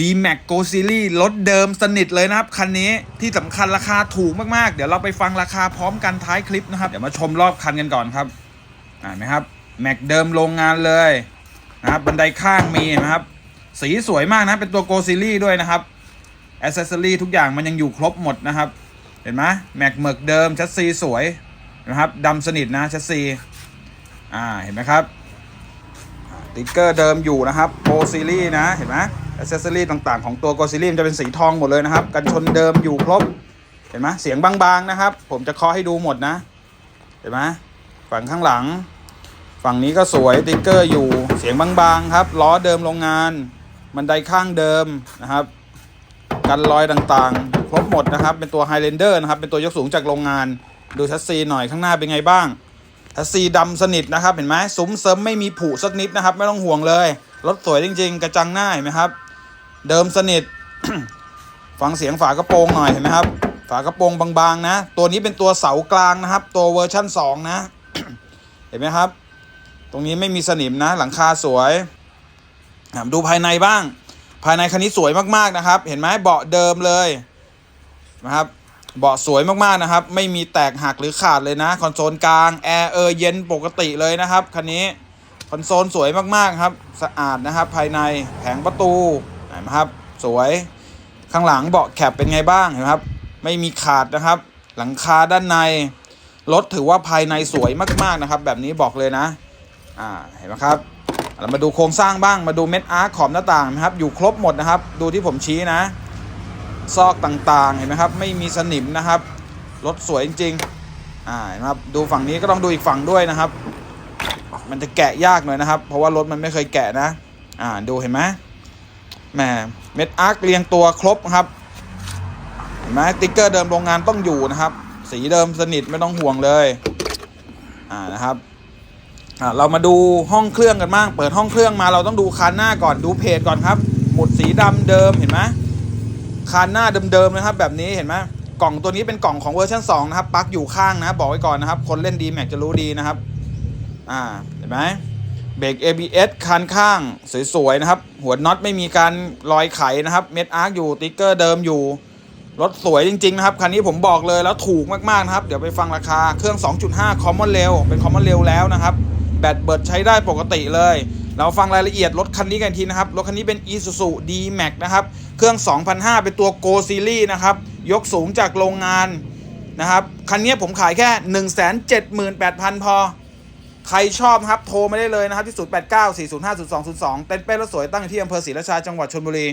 d m a x Go Series รถเดิมสนิทเลยนะครับ คันนี้ที่สำคัญราคาถูกมาก ๆ เดี๋ยวเราไปฟังราคาพร้อมกันท้ายคลิปนะครับ เดี๋ยวมาชมรอบคันกันก่อนครับอ่าเห็นไหมครับแม็กเดิมโรงงานเลยนะครับบันไดข้างมีนไหมครับ สีสวยมากนะเป็นตัว Go Series ด้วยนะครับอ c เซสซอรีทุกอย่างมันยังอยู่ครบหมดนะครับ เห็นไหมแม็กเมิกเดิมชัสซีสวยนะครับดำสนิทนะชัสซีอ่าเห็นไหมครับ ติ๊กเกอร์เดิมอยู่นะครับโ o ซีรีส์นะเห็นไหมอ c เซสซอรีต่างๆของตัวโกซีรีส์จะเป็นสีทองหมดเลยนะครับ กันชนเดิมอยู่ครบเห็นไหมเสียงบางๆนะครับ ผมจะเคาะให้ดูหมดนะ เห็นไหมฝั่งข้างหลัง ฝั่งนี้ก็สวยติ๊กเกอร์อยู่เสียงบางๆครับล้อเดิมโรงงานบันไดข้างเดิมนะครับ กันรอยต่างๆ ครบหมดนะครับ เป็นตัว Highlander นะครับ เป็นตัวยกสูงจากโรงงาน ดูชัสซีหน่อยข้างหน้าเป็นไงบ้าง ชัสซีดำสนิทนะครับเห็นไหมซุ้มเสริมไม่มีผุสักนิดนะครับ ไม่ต้องห่วงเลยรถสวยจริง ๆ กระจังหน้าเห็นไหมครับ เดิมสนิท ฟังเสียงฝากระโปรงหน่อยเห็นไหมครับ ฝากระโปรงบางๆนะ ตัวนี้เป็นตัวเสากลางนะครับ ตัวเวอร์ชั่น 2 นะ เห็นไหมครับ ตรงนี้ไม่มีสนิมนะ หลังคาสวยดูภายในบ้าง ภายในคันนี้สวยมากๆนะครับ เห็นไหมเบาะเดิมเลยนะครับ เบาะสวยมากๆนะครับ ไม่มีแตกหักหรือขาดเลยนะ คอนโซลกลางแอร์เออเย็นปกติเลยนะครับคันนี้คอนโซลสวยมากๆครับ สะอาดนะครับ ภายในแผงประตูเห็นไหมครับ สวยข้างหลังเบาะแคปเป็นไงบ้างเห็นไหมครับ ไม่มีขาดนะครับ หลังคาด้านในรถถือว่าภายในสวยมากๆนะครับ แบบนี้บอกเลยนะอ่าเห็นไหมครับเรามาดูโครงสร้างบ้างมาดูเม็ดอาร์ขอบหน้าต่างนะครับ อยู่ครบหมดนะครับ ดูที่ผมชี้นะ ซอกต่างๆเห็นไหมครับไม่มีสนิมนะครับรถสวยจริงๆอ่านไหมครับดูฝั่งนี้ก็ต้องดูอีกฝั่งด้วยนะครับ มันจะแกะยากหน่อยนะครับ เพราะว่ารถมันไม่เคยแกะนะอ่าดูเห็นไหมแหมเม็ดอาร์คเรียงตัวครบครับเห็นไหมติ๊กเกอร์เดิมโรงงานต้องอยู่นะครับ สีเดิมสนิทไม่ต้องห่วงเลยอ่านะครับอะเรามาดูห้องเครื่องกันบ้างเปิดห้องเครื่องมาเราต้องดูคานหน้าก่อนดูเพจก่อนครับ หมุดสีดำเดิมเห็นไหม คานหน้าเดิมๆนะครับ แบบนี้เห็นไหมกล่องตัวนี้เป็นกล่องของเวอร์ชัน2นะครับปลั๊กอยู่ข้างนะบอกไว้ก่อนนะครับ คนเล่นดีแม็กจะรู้ดีนะครับ อ่าเห็นไหมเบรก ABS คันข้างสวยๆนะครับ หัวน็อตไม่มีการรอยไขนะครับ เม็ดอาร์คอยู่ติ๊กเกอร์เดิมอยู่รถสวยจริงๆนะครับคันนี้ผมบอกเลยแล้วถูกมากๆนะครับ เดี๋ยวไปฟังราคาเครื่อง 2.5 Common Rail เป็น Common Rail แล้วนะครับ แบตเบิดใช้ได้ปกติเลย เราฟังรายละเอียดรถคันนี้กันทีนะครับ รถคันนี้เป็น Isuzu D-Max นะครับ เครื่อง 2,005 เป็นตัว Go Series นะครับ ยกสูงจากโรงงานนะครับ คันนี้ผมขายแค่ 178,000 พอ ใครชอบครับ โทรมาได้เลยนะครับที่ 089 405 0202 เต้นเป้รถสวยตั้งอยู่ที่อำเภอศรีราชาจังหวัดชลบุรี